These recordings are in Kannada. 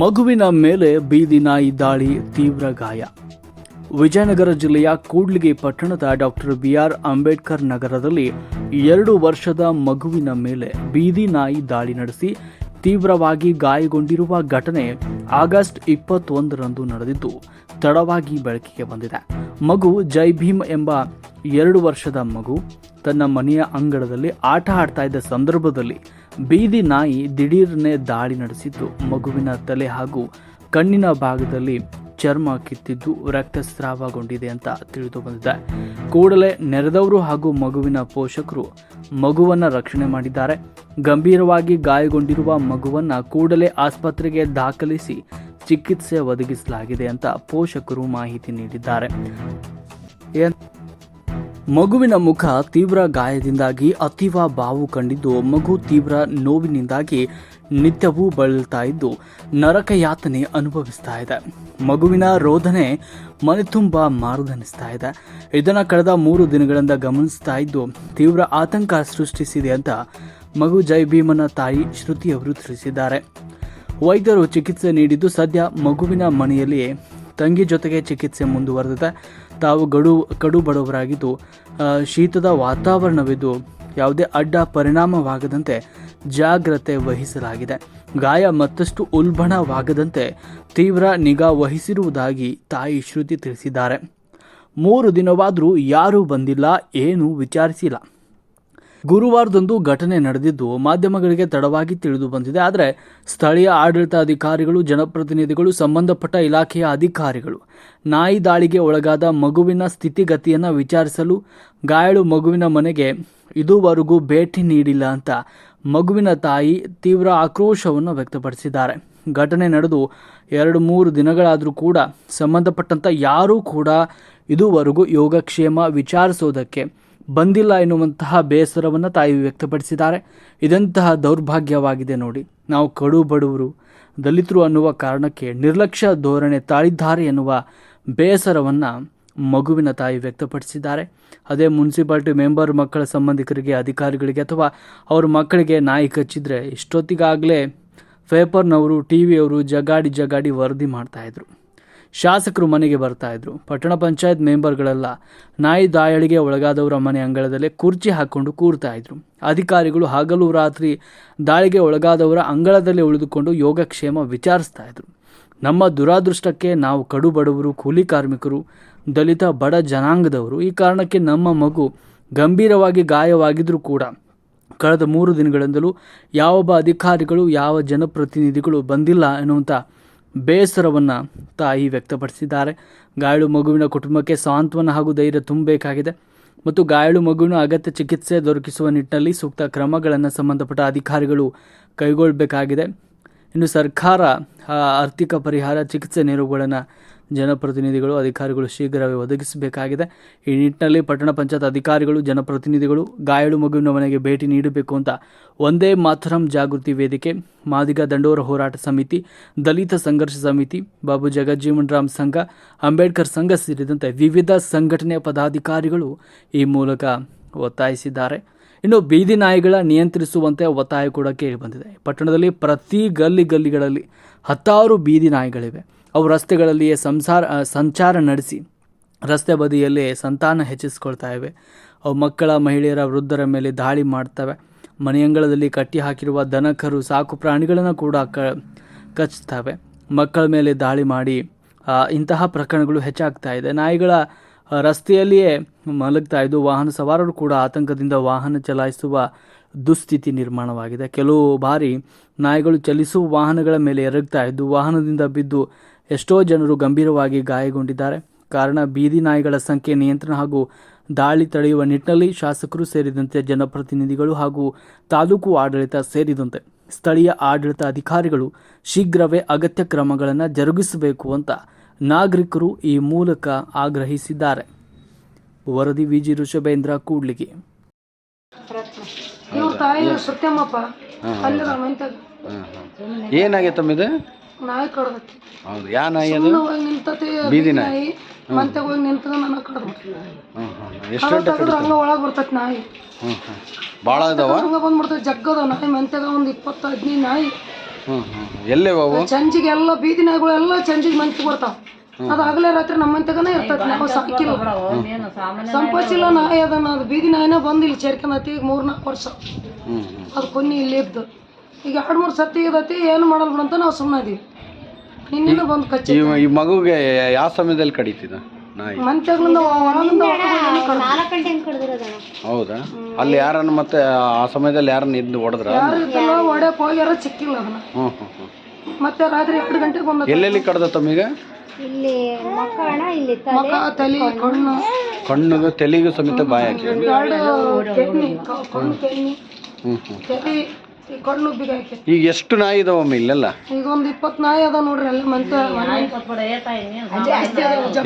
ಮಗುವಿನ ಮೇಲೆ ಬೀದಿ ನಾಯಿ ದಾಳಿ, ತೀವ್ರ ಗಾಯ. ವಿಜಯನಗರ ಜಿಲ್ಲೆಯ ಕೂಡ್ಲಿಗಿ ಪಟ್ಟಣದ ಡಾಕ್ಟರ್ ಬಿಆರ್ ಅಂಬೇಡ್ಕರ್ ನಗರದಲ್ಲಿ ಎರಡು ವರ್ಷದ ಮಗುವಿನ ಮೇಲೆ ಬೀದಿ ನಾಯಿ ದಾಳಿ ನಡೆಸಿ ತೀವ್ರವಾಗಿ ಗಾಯಗೊಂಡಿರುವ ಘಟನೆ ಆಗಸ್ಟ್ ಇಪ್ಪತ್ತೊಂದರಂದು ನಡೆದಿದ್ದು, ತಡವಾಗಿ ಬೆಳಕಿಗೆ ಬಂದಿದೆ. ಮಗು ಜೈ ಭೀಮ್ ಎಂಬ ಎರಡು ವರ್ಷದ ಮಗು ತನ್ನ ಮನೆಯ ಅಂಗಳದಲ್ಲಿ ಆಟ ಆಡ್ತಾ ಇದ್ದ ಸಂದರ್ಭದಲ್ಲಿ ಬೀದಿ ನಾಯಿ ದಿಢೀರ್ನೆ ದಾಳಿ ನಡೆಸಿದ್ದು ಮಗುವಿನ ತಲೆ ಹಾಗೂ ಕಣ್ಣಿನ ಭಾಗದಲ್ಲಿ ಚರ್ಮ ಕಿತ್ತಿದ್ದು ರಕ್ತಸ್ರಾವಗೊಂಡಿದೆ ಅಂತ ತಿಳಿದು ಬಂದಿದೆ. ಕೂಡಲೇ ನೆರೆದವರು ಹಾಗೂ ಮಗುವಿನ ಪೋಷಕರು ಮಗುವನ್ನ ರಕ್ಷಣೆ ಮಾಡಿದ್ದಾರೆ. ಗಂಭೀರವಾಗಿ ಗಾಯಗೊಂಡಿರುವ ಮಗುವನ್ನ ಕೂಡಲೇ ಆಸ್ಪತ್ರೆಗೆ ದಾಖಲಿಸಿ ಚಿಕಿತ್ಸೆ ಒದಗಿಸಲಾಗಿದೆ ಅಂತ ಪೋಷಕರು ಮಾಹಿತಿ ನೀಡಿದ್ದಾರೆ. ಮಗುವಿನ ಮುಖ ತೀವ್ರ ಗಾಯದಿಂದಾಗಿ ಅತೀವ ಬಾವು ಕಂಡಿದ್ದು, ಮಗು ತೀವ್ರ ನೋವಿನಿಂದಾಗಿ ನಿತ್ಯವೂ ಬಳಲ್ತಾ ಇದ್ದು ನರಕ ಯಾತನೆ ಅನುಭವಿಸ್ತಾ ಇದೆ. ಮಗುವಿನ ರೋಧನೆ ಮನೆ ತುಂಬ ಮಾರುದನಿಸ್ತಾ ಇದೆ. ಇದನ್ನು ಕಳೆದ ಮೂರು ದಿನಗಳಿಂದ ಗಮನಿಸ್ತಾ ಇದ್ದು ತೀವ್ರ ಆತಂಕ ಸೃಷ್ಟಿಸಿದೆ ಅಂತ ಮಗು ಜೈ ಭೀಮನ ತಾಯಿ ಶ್ರುತಿ ಅವರು ತಿಳಿಸಿದ್ದಾರೆ. ವೈದ್ಯರು ಚಿಕಿತ್ಸೆ ನೀಡಿದ್ದು ಸದ್ಯ ಮಗುವಿನ ಮನೆಯಲ್ಲಿಯೇ ತಂಗಿ ಜೊತೆಗೆ ಚಿಕಿತ್ಸೆ ಮುಂದುವರೆದಿದೆ. ತಾವು ಗಡು ಕಡು ಬಡವರಾಗಿದ್ದು ಶೀತದ ವಾತಾವರಣವಿದ್ದು ಯಾವುದೇ ಅಡ್ಡ ಪರಿಣಾಮವಾಗದಂತೆ ಜಾಗ್ರತೆ ವಹಿಸಲಾಗಿದೆ. ಗಾಯ ಮತ್ತಷ್ಟು ಉಲ್ಬಣವಾಗದಂತೆ ತೀವ್ರ ನಿಗಾ ವಹಿಸಿರುವುದಾಗಿ ತಾಯಿ ಶ್ರುತಿ ತಿಳಿಸಿದ್ದಾರೆ. ಮೂರು ದಿನವಾದರೂ ಯಾರೂ ಬಂದಿಲ್ಲ, ಏನೂ ವಿಚಾರಿಸಿಲ್ಲ. ಗುರುವಾರದಂದು ಘಟನೆ ನಡೆದಿದ್ದು ಮಾಧ್ಯಮಗಳಿಗೆ ತಡವಾಗಿ ತಿಳಿದು ಬಂದಿದೆ. ಆದರೆ ಸ್ಥಳೀಯ ಆಡಳಿತಾಧಿಕಾರಿಗಳು, ಜನಪ್ರತಿನಿಧಿಗಳು, ಸಂಬಂಧಪಟ್ಟ ಇಲಾಖೆಯ ಅಧಿಕಾರಿಗಳು ನಾಯಿ ದಾಳಿಗೆ ಒಳಗಾದ ಮಗುವಿನ ಸ್ಥಿತಿಗತಿಯನ್ನು ವಿಚಾರಿಸಲು ಗಾಯಾಳು ಮಗುವಿನ ಮನೆಗೆ ಇದುವರೆಗೂ ಭೇಟಿ ನೀಡಿಲ್ಲ ಅಂತ ಮಗುವಿನ ತಾಯಿ ತೀವ್ರ ಆಕ್ರೋಶವನ್ನು ವ್ಯಕ್ತಪಡಿಸಿದ್ದಾರೆ. ಘಟನೆ ನಡೆದು ಎರಡು ಮೂರು ದಿನಗಳಾದರೂ ಕೂಡ ಸಂಬಂಧಪಟ್ಟಂಥ ಯಾರೂ ಕೂಡ ಇದುವರೆಗೂ ಯೋಗಕ್ಷೇಮ ವಿಚಾರಿಸೋದಕ್ಕೆ ಬಂದಿಲ್ಲ ಎನ್ನುವಂತಹ ಬೇಸರವನ್ನು ತಾಯಿ ವ್ಯಕ್ತಪಡಿಸಿದ್ದಾರೆ. ಇದಂತಹ ದೌರ್ಭಾಗ್ಯವಾಗಿದೆ ನೋಡಿ. ನಾವು ಕಡು ಬಡವರು, ದಲಿತರು ಅನ್ನುವ ಕಾರಣಕ್ಕೆ ನಿರ್ಲಕ್ಷ್ಯ ಧೋರಣೆ ತಾಳಿದ್ದಾರೆ ಎನ್ನುವ ಬೇಸರವನ್ನು ಮಗುವಿನ ತಾಯಿ ವ್ಯಕ್ತಪಡಿಸಿದ್ದಾರೆ. ಅದೇ ಮುನ್ಸಿಪಾಲ್ಟಿ ಮೆಂಬರ್ ಮಕ್ಕಳ ಸಂಬಂಧಿಕರಿಗೆ, ಅಧಿಕಾರಿಗಳಿಗೆ ಅಥವಾ ಅವ್ರ ಮಕ್ಕಳಿಗೆ ನಾಯಿ ಕಚ್ಚಿದ್ರೆ, ಇಷ್ಟೊತ್ತಿಗಾಗಲೇ ಪೇಪರ್ನವರು ಟಿ ವಿಯವರು ಜಗಾಡಿ ಜಗಾಡಿ ವರದಿ ಮಾಡ್ತಾಯಿದ್ರು ಶಾಸಕರು ಮನೆಗೆ ಬರ್ತಾ ಇದ್ರು. ಪಟ್ಟಣ ಪಂಚಾಯತ್ ಮೆಂಬರ್ಗಳೆಲ್ಲ ನಾಯಿ ದಾಯಳಿಗೆ ಒಳಗಾದವರ ಮನೆ ಅಂಗಳದಲ್ಲೇ ಕುರ್ಚಿ ಹಾಕ್ಕೊಂಡು ಕೂರ್ತಾ ಇದ್ರು. ಅಧಿಕಾರಿಗಳು ಹಗಲು ರಾತ್ರಿ ದಾಳಿಗೆ ಒಳಗಾದವರ ಅಂಗಳದಲ್ಲೇ ಉಳಿದುಕೊಂಡು ಯೋಗಕ್ಷೇಮ ವಿಚಾರಿಸ್ತಾ ಇದ್ರು. ನಮ್ಮ ದುರಾದೃಷ್ಟಕ್ಕೆ ನಾವು ಕಡು ಬಡವರು, ಕೂಲಿ ಕಾರ್ಮಿಕರು, ದಲಿತ, ಬಡ ಜನಾಂಗದವರು, ಈ ಕಾರಣಕ್ಕೆ ನಮ್ಮ ಮಗು ಗಂಭೀರವಾಗಿ ಗಾಯವಾಗಿದ್ದರೂ ಕೂಡ ಕಳೆದ ಮೂರು ದಿನಗಳಿಂದಲೂ ಯಾವೊಬ್ಬ ಅಧಿಕಾರಿಗಳು, ಯಾವ ಜನಪ್ರತಿನಿಧಿಗಳು ಬಂದಿಲ್ಲ ಎನ್ನುವಂಥ ಬೇಸರವನ್ನು ತಾಯಿ ವ್ಯಕ್ತಪಡಿಸಿದ್ದಾರೆ. ಗಾಯಾಳು ಮಗುವಿನ ಕುಟುಂಬಕ್ಕೆ ಸಾಂತ್ವನ ಹಾಗೂ ಧೈರ್ಯ ತುಂಬಬೇಕಾಗಿದೆ. ಮತ್ತು ಗಾಯಾಳು ಮಗುವಿನ ಅಗತ್ಯ ಚಿಕಿತ್ಸೆ ದೊರಕಿಸುವ ನಿಟ್ಟಿನಲ್ಲಿ ಸೂಕ್ತ ಕ್ರಮಗಳನ್ನು ಸಂಬಂಧಪಟ್ಟ ಅಧಿಕಾರಿಗಳು ಕೈಗೊಳ್ಳಬೇಕಾಗಿದೆ. ಇನ್ನು ಸರ್ಕಾರ ಆರ್ಥಿಕ ಪರಿಹಾರ, ಚಿಕಿತ್ಸೆ ನೆರವುಗಳನ್ನು ಜನಪ್ರತಿನಿಧಿಗಳು, ಅಧಿಕಾರಿಗಳು ಶೀಘ್ರವೇ ಒದಗಿಸಬೇಕಾಗಿದೆ. ಈ ನಿಟ್ಟಿನಲ್ಲಿ ಪಟ್ಟಣ ಪಂಚಾಯತ್ ಅಧಿಕಾರಿಗಳು, ಜನಪ್ರತಿನಿಧಿಗಳು ಗಾಯಾಳು ಮಗುವಿನ ಮನೆಗೆ ಭೇಟಿ ನೀಡಬೇಕು ಅಂತ ಒಂದೇ ಮಾತರಂ ಜಾಗೃತಿ ವೇದಿಕೆ, ಮಾದಿಗ ದಂಡೋರ ಹೋರಾಟ ಸಮಿತಿ, ದಲಿತ ಸಂಘರ್ಷ ಸಮಿತಿ, ಬಾಬು ಜಗಜ್ಜೀವನ್ ರಾಮ್ ಸಂಘ, ಅಂಬೇಡ್ಕರ್ ಸಂಘ ಸೇರಿದಂತೆ ವಿವಿಧ ಸಂಘಟನೆಯ ಪದಾಧಿಕಾರಿಗಳು ಈ ಮೂಲಕ ಒತ್ತಾಯಿಸಿದ್ದಾರೆ. ಇನ್ನು ಬೀದಿ ನಾಯಿಗಳ ನಿಯಂತ್ರಿಸುವಂತೆ ಒತ್ತಾಯ ಕೂಡ ಕೇಳಿಬಂದಿದೆ ಪಟ್ಟಣದಲ್ಲಿ ಪ್ರತಿ ಗಲ್ಲಿ ಗಲ್ಲಿಗಳಲ್ಲಿ ಹತ್ತಾರು ಬೀದಿ ನಾಯಿಗಳಿವೆ. ಅವು ರಸ್ತೆಗಳಲ್ಲಿಯೇ ಸಂಸಾರ ಸಂಚಾರ ನಡೆಸಿ ರಸ್ತೆ ಬದಿಯಲ್ಲಿ ಸಂತಾನ ಹೆಚ್ಚಿಸ್ಕೊಳ್ತಾ ಇವೆ. ಅವು ಮಕ್ಕಳ, ಮಹಿಳೆಯರ, ವೃದ್ಧರ ಮೇಲೆ ದಾಳಿ ಮಾಡ್ತವೆ. ಮನೆಯಂಗಳದಲ್ಲಿ ಕಟ್ಟಿ ಹಾಕಿರುವ ದನಕರು ಸಾಕು ಪ್ರಾಣಿಗಳನ್ನು ಕೂಡ ಕ, ಕಚ್ತವೆ. ಮಕ್ಕಳ ಮೇಲೆ ದಾಳಿ ಮಾಡಿ ಇಂತಹ ಪ್ರಕರಣಗಳು ಹೆಚ್ಚಾಗ್ತಾ ಇದೆ. ನಾಯಿಗಳ ರಸ್ತೆಯಲ್ಲಿಯೇ ಮಲಗ್ತಾ ಇದ್ದು ವಾಹನ ಸವಾರರು ಕೂಡ ಆತಂಕದಿಂದ ವಾಹನ ಚಲಾಯಿಸುವ ದುಸ್ಥಿತಿ ನಿರ್ಮಾಣವಾಗಿದೆ. ಕೆಲವು ಬಾರಿ ನಾಯಿಗಳು ಚಲಿಸುವ ವಾಹನಗಳ ಮೇಲೆ ಎರಗ್ತಾ ಇದ್ದು ವಾಹನದಿಂದ ಬಿದ್ದು ಎಷ್ಟೋ ಜನರು ಗಂಭೀರವಾಗಿ ಗಾಯಗೊಂಡಿದ್ದಾರೆ. ಕಾರಣ ಬೀದಿ ನಾಯಿಗಳ ಸಂಖ್ಯೆ ನಿಯಂತ್ರಣ ಹಾಗೂ ದಾಳಿ ತಡೆಯುವ ನಿಟ್ಟಿನಲ್ಲಿ ಶಾಸಕರು ಸೇರಿದಂತೆ ಜನಪ್ರತಿನಿಧಿಗಳು ಹಾಗೂ ತಾಲೂಕು ಆಡಳಿತ ಸೇರಿದಂತೆ ಸ್ಥಳೀಯ ಆಡಳಿತ ಅಧಿಕಾರಿಗಳು ಶೀಘ್ರವೇ ಅಗತ್ಯ ಕ್ರಮಗಳನ್ನು ಜರುಗಿಸಬೇಕು ಅಂತ ನಾಗರಿಕರು ಈ ಮೂಲಕ ಆಗ್ರಹಿಸಿದ್ದಾರೆ. ವರದಿ ವಿಜಿ ಋಷಭೇಂದ್ರ ಕೂಡ್ಲಿಗೆ. ಏನಾಗೈತಮ್ಮ ಇದು? ನಾಯಿ ಕಡ್ದೈತಿ ಹೌದು ಯಾ ನಾಯಿ ಅದು? ಹೋಗಿ ನಿಂತತಿ ಬೀದಿ ನಾಯಿ. ಮಂತ್ಯಾಗ ಹೋಗಿ ನಿಂತದ ನನ್ನ ಕಡ್ದ್ಬಿಟ್ಟು ಹ್ಞೂ ಹ್ಞೂ ಎಷ್ಟು ಕಡ ತೆಗದ್ರ ಹಂಗ ಒಳಗೆ ಬರ್ತೈತಿ ನಾಯಿ. ಹ್ಞೂ ಹ್ಞೂ ಭಾಳ ಇದಾವ ಹಂಗ ಬಂದ್ಬಿಡ್ತೈತಿ ಜಗ್ಗದ ನಾಯಿ. ಮಂತ್ಯಾಗ ಒಂದು ಇಪ್ಪತ್ತು ಹದಿನೈದು ನಾಯಿ. ಹ್ಞೂ ಹ್ಞೂ ಎಲ್ಲೇ ಅವು ಸಂಜಿಗೆ ಎಲ್ಲ ಬೀದಿ ನಾಯಿಗಳು ಎಲ್ಲ ಮಂತಿಗೆ ಬರ್ತಾವೆ. ಬರ್ತಾವ ಅದು ಹಗಲೇ ರಾತ್ರಿ ನಮ್ಮ ಮಂತೆಗನ ಇರ್ತೈತಿ ನಾವು ಸಾಕಿಲ್ಲ. ಸಂಪಚಿಲ್ಲ ನಾಯಿ ಅದನ್ನ ಅದು ಬೀದಿ ನಾಯಿನ ಬಂದು ಇಲ್ಲಿ ಸೇರ್ಕೊಂಡತಿ ಈಗ ಮೂರ್ ನಾಲ್ಕು ವರ್ಷ. ಹ್ಞೂ ಹ್ಞೂ ಅದು ಕೊನ್ನಿ ಇಲ್ಲಿ ಇದ್ದು. ಈಗ ಎರಡು ಮೂರು ಸತಿ ಇದೈತಿ ಏನು ಮಾಡಲ್ ಬಿಡಂತ ಅಂತ ನಾವು ಸುಮ್ಮನೆ ಇದೀವಿ. ನಿನ್ನಿಂದ ಬಂದು ಕಚ್ಚಿ. ಈ ಈ ಮಗುಗೆ ಯಾವ ಸಮಯದಲ್ಲಿ ಕಡಿತಿದ ನಾಯಿ? ಮಂತ್ಯಾಗ್ಲಿಂದ ಒಳಗಿಂದ ಹೊರಗೆ ಕಡ್ದು. ಹೌದಾ? ಅಲ್ಲಿ ಯಾರನ್ನ ಮತ್ತೆ ಆ ಸಮಯದಲ್ಲಿ ಯಾರನ್ನ ಇದ್ದು ಹೊಡೆದ್ರ? ಯಾರು ಇದ್ದಲ್ಲ ಹೊಡ್ಯಕ್ ಹೋಗ್ಯಾರ ಸಿಕ್ಕಿಲ್ಲ ಅದನ್ನ ಹ್ಞೂ ಹ್ಞೂ ಹ್ಞೂ ಮತ್ತೆ ರಾತ್ರಿ ಎರಡು ಗಂಟೆಗೆ ಬಂದ ಎಲ್ಲೆಲ್ಲಿ ಕಡ್ದ ತಮ್ಮೀಗ? ಮಕ ತಲೆ ಕಣ್ಣು. ಕಣ್ಣಿಗೆ ತೆಲಿಗೂ ಸಮೇತ ಬಾಯಿ ಹಾಕಿ. ಎರಡು ಹ್ಮ್ ಕ- ಕಣ್ಣು ಕೆನ್ನಿ ಹ್ಞೂ ಹ್ಞೂ ತಲೆ. ಈ ಕಣ್ಣು ಉಬ್ಬಿಗೆ ಈಗ ಎಷ್ಟು ನಾಯಿ ಇದಾವಮ್ಮ ಇಲ್ಲೆಲ್ಲ? ಈಗ ಒಂದು ಇಪ್ಪತ್ತು ನಾಯಿ ಅದ ನೋಡ್ರಿ ಅಲ್ಲಿ ಮಂತ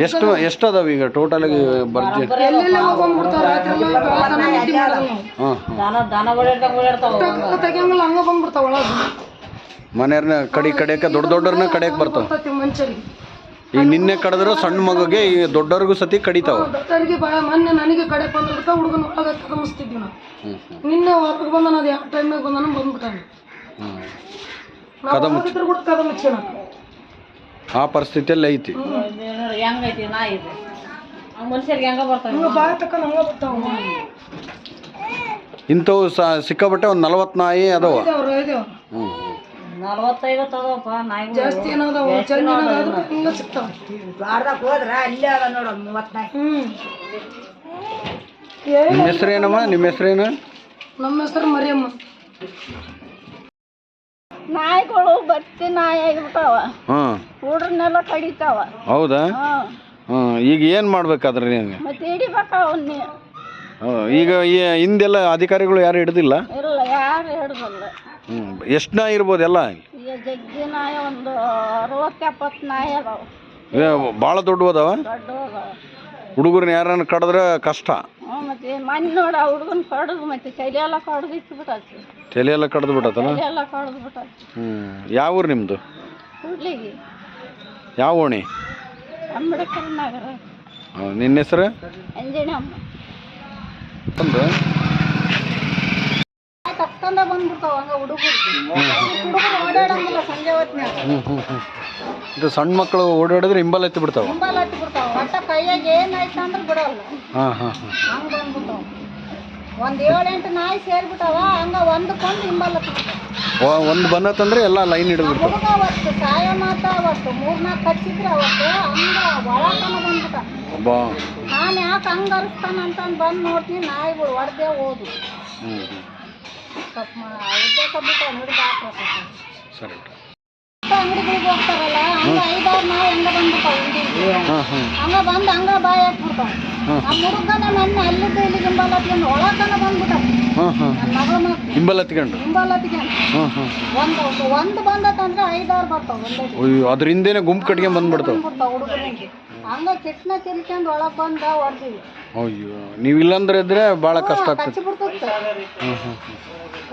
ಎಷ್ಟು ಎಷ್ಟು ಅದಾವ ಈಗ ಟೋಟಲ್ ಆಗಿ ಬರ್ಜಿ? ಎಲ್ಲೆಲ್ಲ ತೆಗಿಯಂಗಿಲ್ಲ ಹಂಗ ಬಂದ್ಬಿಡ್ತಾವ ಒಳಗೆ. ಮನೆಯವ್ರನ್ನ ಕಡಿ ಕಡಿಯಕ್ಕೆ ದೊಡ್ಡ ದೊಡ್ಡವ್ರನ್ನ ಕಡಿಯಕ್ಕೆ ಬರ್ತಾವ. ಮನುಷ್ಯರಿಗೆ. ಈಗ ನಿನ್ನೆ ಕಡಿದ್ರು ಸಣ್ಣ ಮಗುಗೆ ಈ ದೊಡ್ಡವ್ರಿಗೂ ಸತಿ ಕಡಿತಾವ. ದೊಡ್ಡವರಿಗೆ ಬಾ ಮೊನ್ನೆ ನನಗೆ ಕಡೆ ಬಂದಿದ್ದಕ್ಕೆ ಹುಡುಗನ ಒಳಗೆ ಕದಮಿಸ್ತಿದ್ವಿ ನಾವು. ಹ್ಞೂ ಹ್ಞೂ ನಿನ್ನೆ ಹೊರಗೆ ಬಂದ ನಾನು ಯಾವ ಟೈಮ್ನಾಗ ಬಂದನು ಬಂದ್ಬಿಟ್ಟಾನ. ಹ್ಞೂ ನಾವು ಒಳಗಿದ್ರು ಕೂಡ ಕದ ಮುಚ್ಚೋಣ ಆ ಪರಿಸ್ಥಿತಿಯಲ್ಲಿ ಐತಿ. ಹಂಗ ಬಾಯ ತಕ್ಕ ಹಂಗ ಬರ್ತಾವ. ಇಂಥವು ಸ ಸಿಕ್ಕಾಬಟ್ಟೆ ಒಂದು ನಲವತ್ತು ನಾಯಿ ಅದಾವ. ಜಾಸ್ತಿ ಏನದಾವ? ಹಿಂಗ ಸಿಗ್ತಾವ? ನಿಮ್ಮ ಹೆಸ್ರೇನಮ್ಮ? ನಿಮ್ಮ ಹೆಸ್ರೇನು? ನಮ್ಮ ಹೆಸರು ಮರಿಯಮ್ಮ. ನಾಯಿಗಳು ಬತ್ತಿ ನಾಯಿ ಆಗಿಬಿಟ್ಟಾವ. ಹಾಂ. ಹುಡ್ರನ್ನೆಲ್ಲ ಕಡಿತಾವ. ಹೌದಾ? ಹಾಂ. ಈಗ ಏನು ಮಾಡ್ಬೇಕಾದ್ರೆ ನೀವು ಮತ್ತೆ ಹಿಡಿಬೇಕ ಅವನ್ನ. ಈಗ ಈ ಹಿಂದೆಲ್ಲ ಅಧಿಕಾರಿಗಳು ಯಾರು ಹಿಡ್ದಿಲ್ಲ? ಯಾರು ಹಿಡ್ದಲ್ಲ. ಹ್ಞೂ ಎಷ್ಟು ನಾಯಿ ಇರ್ಬೋದು ಎಲ್ಲ? ಈಗ ಜಗ್ಗಿ ನಾಯಿ ಒಂದು ಅರವತ್ತು ಎಪ್ಪತ್ತು ನಾಯಿ ಅದಾವ. ಭಾಳ ದೊಡ್ಡ ಅದಾವ? ಹುಡುಗರನ್ನ ಯಾರನ್ನ ಕಡಿದ್ರೆ ಕಷ್ಟ. ಹ್ಞೂ ಮತ್ತೆ ಮನೆ ನೋಡ ಹುಡುಗನ ಕಡ್ದು ಮತ್ತೆ ತಲೆ ಎಲ್ಲ ಕಡ್ದು ಇಟ್ಬಿಟ್ಟಾತಿ. ತಲೆ ಎಲ್ಲ ಕಡ್ದು ಬಿಟ್ಟತಲ್ಲ ತಲೆ ಎಲ್ಲ ಕಡ್ದು ಬಿಟ್ಟಾತಿ. ಹ್ಞೂ ಯಾವ ಊರು ನಿಮ್ಮದು ಹುಡ್ಲಿಗೆ. ಯಾವ ಓಣಿ? ಅಂಬೇಡ್ಕರ್ ನಗರ. ನಿನ್ನ ಹೆಸರು? ಅಂಜನಮ್ಮ. ಒಂದು. ಕರ್ಕೊಂಡ ಬಂದ್ಬಿಡ್ತಾವ ಹಂಗ ಹುಡುಗರು. ಹುಡುಗರು ಓಡಾಡಂಗಿಲ್ಲ ಸಂಜೆ ಹೊತ್ನ್ಯಾಗ. ಹ್ಞೂ ಹ್ಞೂ ಹ್ಞೂ ಇದು ಸಣ್ಣ ಮಕ್ಕಳು ಓಡಾಡಿದ್ರೆ ಹಿಂಬಲ್ ಎತ್ತಿ ಬಿಡ್ತಾವ. ಹಿಂಬಾಲ ಹತ್ತಿ ಬಿಡ್ತಾವ. ಒಟ್ಟ ಕೈಯಾಗ ಏನಾಯ್ತು ಅಂದ್ರೆ ಬಿಡಲ್ಲ. ಹಾಂ ಹಾಂ ಹಾಂ. ಹಂಗ ಬಂದ್ಬಿಡ್ತಾವ. ಒಂದ್ ಏಳೆಂಟು ನಾಯಿ ಸೇರ್ಬಿಟ್ಟಾವ ಹಂಗ ಒಂದಕ್ಕೊಂದು ಹಿಂಬಾಲ ಹತ್ಬಿಟ್ಟಾವ ಒಂದು ಬಂದತ್ತಂದ್ರೆ ಎಲ್ಲ ಲೈನ್ ಹಿಡಿದು ಬಿಡ್ತಾವ. ಹುಡುಗ ಅವತ್ತು ಸಾಯ ಮಾತ ಅವತ್ತು ಮೂರ್ನಾಲ್ಕು ಹಚ್ಚಿದ್ರೆ ಅವತ್ತು ಹಂಗ ಒಳಕನ ಬಂದ್ಬಿಟ್ಟ. ಒಬ್ಬ ನಾನು ಯಾಕೆ ಹಂಗ ಅರಸ್ತಾನ ಅಂತ ಬಂದು ನೋಡ್ತೀನಿ ನಾಯಿಗಳು ಹೊಡೆದೇ ಹೋದು ಹ್ಞೂ ಹ್ಞೂ ಸ್ವಲ್ಪ ಉದ್ದೇಶ ಬಿಟ್ಟು ಹಿಡಿದು ಹಾಕ್ಬೇಕು ಸರಿ ಅಂಗಡಿಗಳಿಗೆ ಹೋಗ್ತಾರಲ್ಲ ಹಂಗ ಐದಾರು ನಾಯಿ ಹಂಗ ಬಂದ್ಬಿಟ್ಟಾವ ಹಿಂದಿಗೆ ಹಾಂ ಹಾಂ ಹಂಗ ಬಂದು ಹಂಗ ಬಾಯಿ ಹಾಕ್ಬಿಡ್ತಾವ ನಮ್ಮ ಹುಡುಗನ ಮೊನ್ನೆ ಅಲ್ಲಿದ್ದ ಇಲ್ಲಿಗೆ ಹಿಂಬಾಲ ಹತ್ಕೊಂಡು ಹಿಂಬಲ್ ಹಿಂಬಾಲ ಒಂದು ಒಂದು ಬಂದತ್ತಂದ್ರೆ ಐದಾರು ಬರ್ತಾವ ಒಂದೇ ದಿನ. ಅಯ್ಯೋ ಅದ್ರ ಹಿಂದೆನೆ ಗುಂಪು ಕಟ್ಕೊಂಡ್ ಬಂದ್ಬಿಡ್ತಾವ. ಹುಡುಗನಿಗೆ. ಹಂಗ ಕೆಟ್ಟನ ತಿರ್ಕೊಂಡು ಒಳಗೆ ಬಂದ ಅಯ್ಯೋ ನೀವು ಇಲ್ಲಂದ್ರೆ ಇದ್ರೆ ಭಾಳ ಕಷ್ಟ ಆಗ್ತದೆ.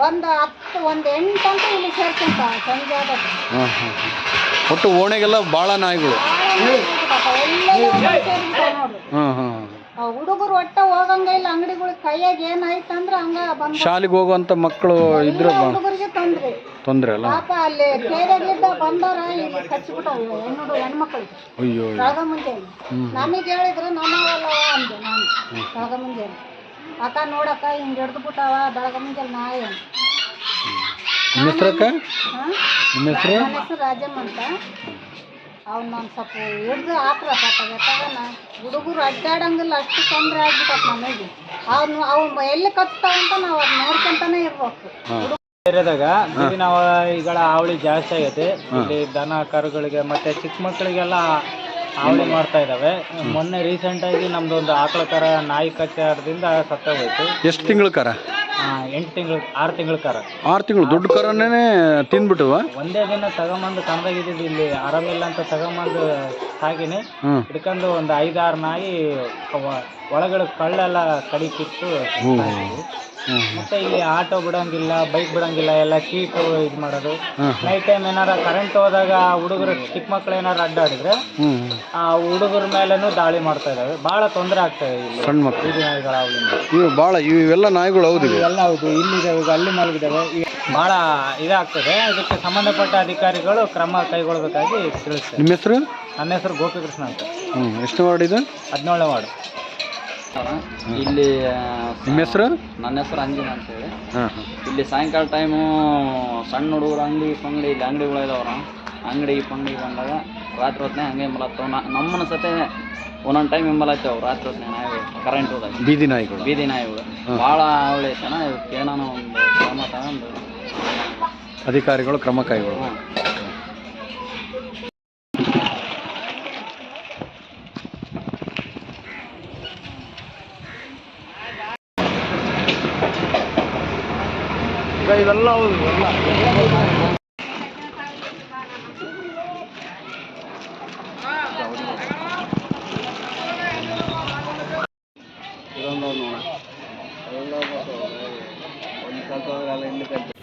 ಒಂದು ಹತ್ತು ಒಂದು ಎಂಟು ಅಂತ ಇಲ್ಲಿ ಸೇರ್ಕೊಂತ ಸಂಜೆ ಆದದ್ದು. ಹಾಂ ಹಾಂ ಒಟ್ಟು ಓಣೆಗೆಲ್ಲ ಭಾಳ ನಾಯಿಗಳು. ನೋಡ್ರಿ ಹಾಂ ಹಾಂ ಆ ಹುಡುಗರು ಒಟ್ಟ ಹೋಗಂಗಿಲ್ಲ ಅಂಗಡಿಗಳಿಗೆ ಕೈಯಾಗ ಏನಾಯ್ತಂದ್ರೆ ಹಂಗ ಬಂದ ಶಾಲೆಗೆ ಹೋಗುವಂಥ ಮಕ್ಕಳು ಇದ್ರೆ ಹುಡುಗರಿಗೆ ತೊಂದ್ರೆ. ತೊಂದರೆ ಅಲ್ಲ? ಪಾಪ ಅಲ್ಲಿ ಕೇರಳಿದ್ದ ಬಂದಾರ ಇಲ್ಲಿ ಕಚ್ಚಿಬಿಟ್ಟವು ಹೆಣ್ಣು ಹೆಣ್ಮಕ್ಳಿಗೆ ಅಯ್ಯೋ ರಾಗ ಮುಂಜಾನೆ ನಮಗೆ ಹೇಳಿದ್ರು ನಮ್ಮವಲ್ಲವ ಅಂದೆ ನಾನು ರಾಗ ಮುಂಜಾನೆ ಅಕ್ಕ ನೋಡಕ್ಕ ಹಿಂಗ್ ಹಿಡ್ದು ಬಿಟ್ಟಾವ ಬೆಳಗ ಮುಂಜಾನೆ ನಾಯಿ ಅಂತ ನಿಮ್ಮ ಹೆಸ್ರಕ್ಕ ಹಾಂ? ನಿಮ್ಮ ಹೆಸ್ರು? ನನ್ನ ಹೆಸರು ರಾಜಮ್ಮ ಅಂತ. ಅವ್ನು ನಾನು ಸ್ವಲ್ಪ ಹಿಡ್ದು ಹಾಕ್ರ ಪಾಪ ಎತ್ತಾಗನ ಹುಡುಗರು ಅಡ್ಡಾಡಂಗಿಲ್ಲ ಅಷ್ಟು ತೊಂದರೆ ಆಗ್ಬಿಟ್ಟತ್ ನಮಗೆ ಅವ್ನು ಅವ್ನು ಎಲ್ಲಿ ಅಂತ ನಾವು ಅದ್ ನೋಡ್ಕೊಂತಾನೆ ಇರ್ಬೇಕು. ಏರಿಯಾದಾಗ ನಾವು ಈಗಳ ಹಾವಳಿ ಜಾಸ್ತಿ ಆಗೈತೆ. ಇಲ್ಲಿ ದನ ಕರುಗಳಿಗೆ ಮತ್ತೆ ಚಿಕ್ಕ ಮಕ್ಕಳಿಗೆಲ್ಲ ಹಾವಳಿ ಮಾಡ್ತಾ ಇದಾವೆ ಮೊನ್ನೆ ರೀಸೆಂಟ್ ಆಗಿ ನಮ್ದು ಒಂದು ಆಕಳ ಕರ ನಾಯಿ ಕಚ್ಚಾರದಿಂದ ಸತ್ತೋಗೋಯ್ತು ಎಷ್ಟು ತಿಂಗಳ ಕರ? ಎಂಟು ತಿಂಗಳು ಆರು ತಿಂಗಳ ಕರ. ಆರು ತಿಂಗಳು. ದೊಡ್ಡ ಕರನೇ ತಿಂದ್ಬಿಟ್ಟವ ಒಂದೇ ದಿನ ತಗೊಂಬಂದು ಕಣದಾಗಿದ್ದು ಇಲ್ಲಿ. ಆರಾಮಿಲ್ಲ ಅಂತ ತಗೊಂಬಂದು ಹ್ಞೂ. ಹಿಡ್ಕೊಂಡು ಒಂದು ಐದಾರು ನಾಯಿ ಒಳಗಡೆ ಕಳ್ಳೆಲ್ಲ ಕಡಿ ಕಿತ್ತು ಮತ್ತೆ ಇಲ್ಲಿ ಆಟೋ ಬಿಡಂಗಿಲ್ಲ ಬೈಕ್ ಬಿಡಂಗಿಲ್ಲ ಎಲ್ಲ ಚೀಟು ಇದು ಮಾಡೋದು. ನೈಟ್ ಟೈಮ್ ಏನಾರ ಕರೆಂಟ್ ಹೋದಾಗ ಹುಡುಗರು ಚಿಕ್ಕ ಮಕ್ಳು ಏನಾರ ಅಡ್ಡಾಡಿದ್ರೆ ಆ ಹುಡುಗರ ಮೇಲೇನು ದಾಳಿ ಮಾಡ್ತಾ ಇದಾವೆ. ಬಹಳ ತೊಂದರೆ ಆಗ್ತಾ ಇದೆ ಇಲ್ಲಿ. ಸಣ್ಣ ಮಕ್ಕಳು ಬೀದಿ ನಾಯಿಗಳ ಹಾವಳಿಯಿಂದ ಇವು ಭಾಳ ಇವೆಲ್ಲ ನಾಯಿಗಳು ಹೌದು ಇವೆ ಎಲ್ಲ ಹೌದು ಈಗ ಅಲ್ಲಿ ಮಲಗಿದಾವೆ. ಭಾಳ ಇದಾಗ್ತದೆ. ಅದಕ್ಕೆ ಸಂಬಂಧಪಟ್ಟ ಅಧಿಕಾರಿಗಳು ಕ್ರಮ ಕೈಗೊಳ್ಳಬೇಕಾಗಿ ತಿಳಿಸ್ತೇನೆ ನಿಮ್ಮ ಹೆಸರು? ನನ್ನ ಹೆಸರು ಗೋಪಿಕೃಷ್ಣ ಅಂತ. ಹ್ಞೂ ಎಷ್ಟು ವಾರ್ಡ್ ಇದು? ಹದಿನೇಳನೇ ವಾರ್ಡ್. ಇಲ್ಲಿ ನಿಮ್ಮ ಹೆಸರು? ನನ್ನ ಹೆಸರು ಅಂಜನ ಅಂತೇಳಿ ಹಾಂ ಹಾಂ. ಇಲ್ಲಿ ಸಾಯಂಕಾಲ ಟೈಮು ಸಣ್ಣ ಹುಡುಗರು ಅಂಗಡಿ ಪಂಗಡಿ ಇಲ್ಲಿ ಅಂಗಡಿಗಳು ಇದಾವ್ರ ಅಂಗಡಿ ಪಂಗಡಿ ಬಂದಾಗ ರಾತ್ರಿ ಹೊತ್ತಿನಾಗ ಹಂಗೆ ಎಂಬಲತ್ತವ ನಮ್ಮನ್ನ ಸತೆ ಒಂದೊಂದು ಟೈಮ್ ಹಿಂಬಲತ್ತೇವೆ ರಾತ್ರಿ ಹೊತ್ತಿನಾಗ ನಾಯಿಗಳು ಕರೆಂಟ್ ಹೋದಾಗ. ಬೀದಿ ನಾಯಿಗಳು. ಬೀದಿ ನಾಯಿಗಳು. ಭಾಳ ಒಳ್ಳೆ ಚೆನ್ನಾಗಿ ಏನೋ ಏನಾನ ಒಂದು ಕ್ರಮ ತಗೊಂಡು ಅಧಿಕಾರಿಗಳು ಕ್ರಮ ಕೈಗೊಳ್ಳುವ ಇವೆಲ್ಲ ಇದೊಂದು ನೋಡ ಒಂದು ಸ್ವಲ್ಪ ಇಲ್ಲಿ